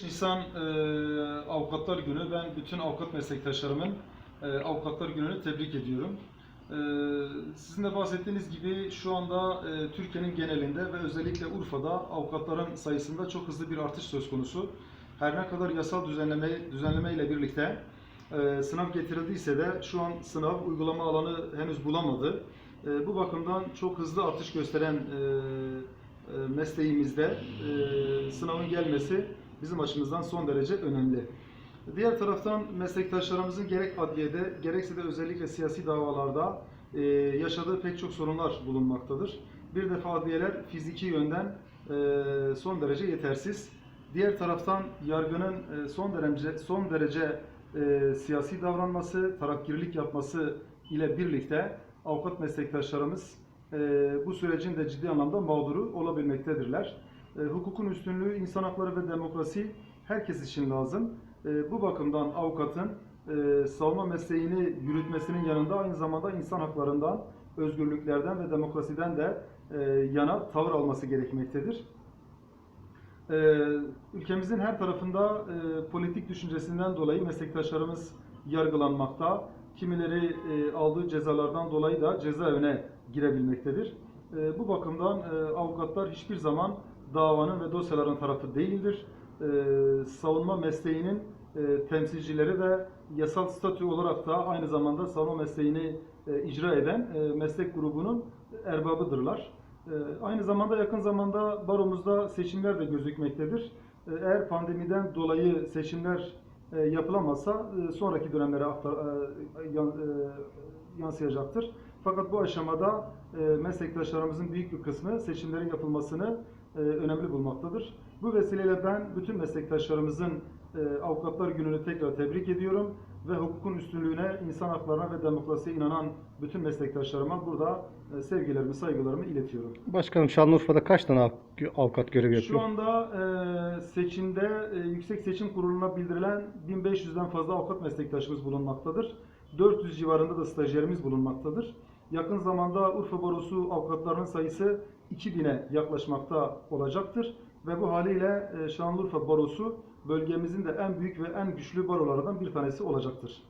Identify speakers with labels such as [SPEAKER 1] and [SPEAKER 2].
[SPEAKER 1] 23 Nisan e, Avukatlar Günü. Ben bütün avukat meslektaşlarımın e, Avukatlar Günü'nü tebrik ediyorum. E, sizin de bahsettiğiniz gibi şu anda e, Türkiye'nin genelinde ve özellikle Urfa'da avukatların sayısında çok hızlı bir artış söz konusu. Her ne kadar yasal düzenleme, düzenleme birlikte e, sınav getirildiyse de şu an sınav uygulama alanı henüz bulamadı. E, bu bakımdan çok hızlı artış gösteren e, e, mesleğimizde e, sınavın gelmesi bizim açımızdan son derece önemli. Diğer taraftan meslektaşlarımızın gerek adliyede gerekse de özellikle siyasi davalarda e, yaşadığı pek çok sorunlar bulunmaktadır. Bir defa adliyeler fiziki yönden e, son derece yetersiz. Diğer taraftan yargının e, son derece son derece e, siyasi davranması, tarakkirlik yapması ile birlikte avukat meslektaşlarımız e, bu sürecin de ciddi anlamda mağduru olabilmektedirler. E, hukukun üstünlüğü, insan hakları ve demokrasi herkes için lazım. E, bu bakımdan avukatın e, savunma mesleğini yürütmesinin yanında aynı zamanda insan haklarından, özgürlüklerden ve demokrasiden de e, yana tavır alması gerekmektedir. Ee, ülkemizin her tarafında e, politik düşüncesinden dolayı meslektaşlarımız yargılanmakta. Kimileri e, aldığı cezalardan dolayı da cezaevine girebilmektedir. E, bu bakımdan e, avukatlar hiçbir zaman davanın ve dosyaların tarafı değildir. E, savunma mesleğinin e, temsilcileri ve yasal statü olarak da aynı zamanda savunma mesleğini e, icra eden e, meslek grubunun erbabıdırlar. Ee, Aynı zamanda yakın zamanda baromuzda seçimler de gözükmektedir. Ee, Eğer pandemiden dolayı seçimler e, yapılamazsa e, sonraki dönemlere aktar, e, yan- e, yansıyacaktır. Fakat bu aşamada e, meslektaşlarımızın büyük bir kısmı seçimlerin yapılmasını e, önemli bulmaktadır. Bu vesileyle ben bütün meslektaşlarımızın e, Avukatlar Günü'nü tekrar tebrik ediyorum ve hukukun üstünlüğüne, insan haklarına ve demokrasiye inanan bütün meslektaşlarıma burada e, sevgilerimi, saygılarımı iletiyorum.
[SPEAKER 2] Başkanım Şanlıurfa'da kaç tane av- avukat görev yapıyor?
[SPEAKER 1] Şu anda e, seçimde e, Yüksek Seçim Kurulu'na bildirilen 1500'den fazla avukat meslektaşımız bulunmaktadır. 400 civarında da stajyerimiz bulunmaktadır. Yakın zamanda Urfa Barosu avukatlarının sayısı 2000'e yaklaşmakta olacaktır. Ve bu haliyle e, Şanlıurfa Barosu bölgemizin de en büyük ve en güçlü barolarından bir tanesi olacaktır.